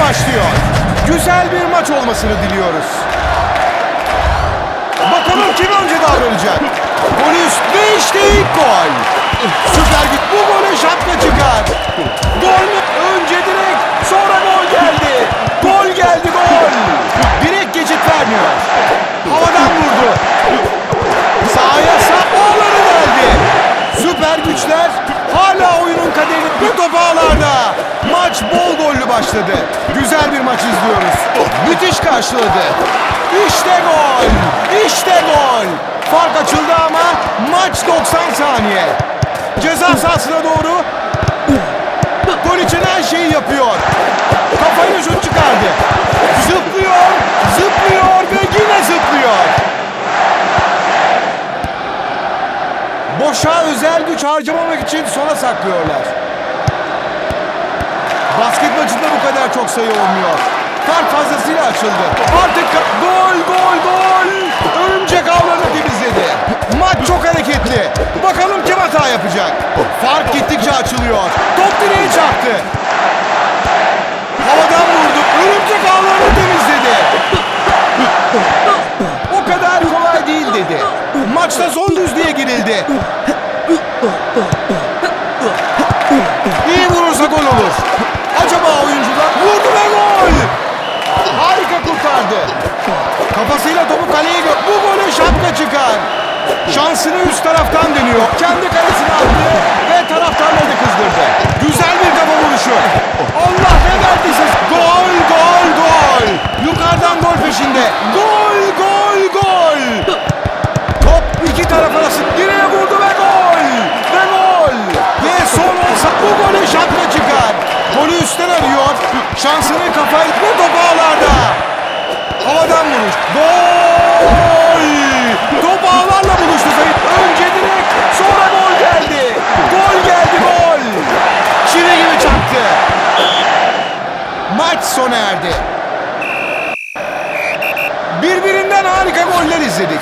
başlıyor. Güzel bir maç olmasını diliyoruz. Bakalım kim önce davranacak. Polis ve işte ilk gol. Süper Lig bu başladı. Güzel bir maç izliyoruz. Müthiş karşıladı. İşte gol. İşte gol. Fark açıldı ama maç 90 saniye. Ceza sahasına doğru gol için her şeyi yapıyor. Kafayla şut çıkardı. Zıplıyor, zıplıyor ve yine zıplıyor. Boşa özel güç harcamamak için sona saklıyorlar. Basket maçında bu kadar çok sayı olmuyor. Fark fazlasıyla açıldı. Artık gol gol gol. Örümcek ağlarını temizledi. Maç çok hareketli. Bakalım kim hata yapacak. Fark gittikçe açılıyor. Top direğe çarptı. Havadan vurdu. Örümcek ağlarını temizledi. O kadar kolay değil dedi. Maçta son düzlüğe girildi. İyi vurursa gol olur. Acaba oyuncular vurdu ve gol. Harika kurtardı. Kafasıyla topu kaleye gö... Bu golü şapka çıkar. Şansını üst taraftan deniyor. Kendi kalesine attı ve taraftarları da kızdırdı. Güzel bir kafa vuruşu. Allah ne verdiyse. Gol, gol, gol. Yukarıdan gol peşinde. Gol, gol, gol. Top iki taraf arası direğe vurdu ve gol. Ve gol. Ve son olsa bu golü şapka çıkar. Golü üstten arıyor. Şansını kafayı bu top ağlarda. Sona erdi. Birbirinden harika goller izledik.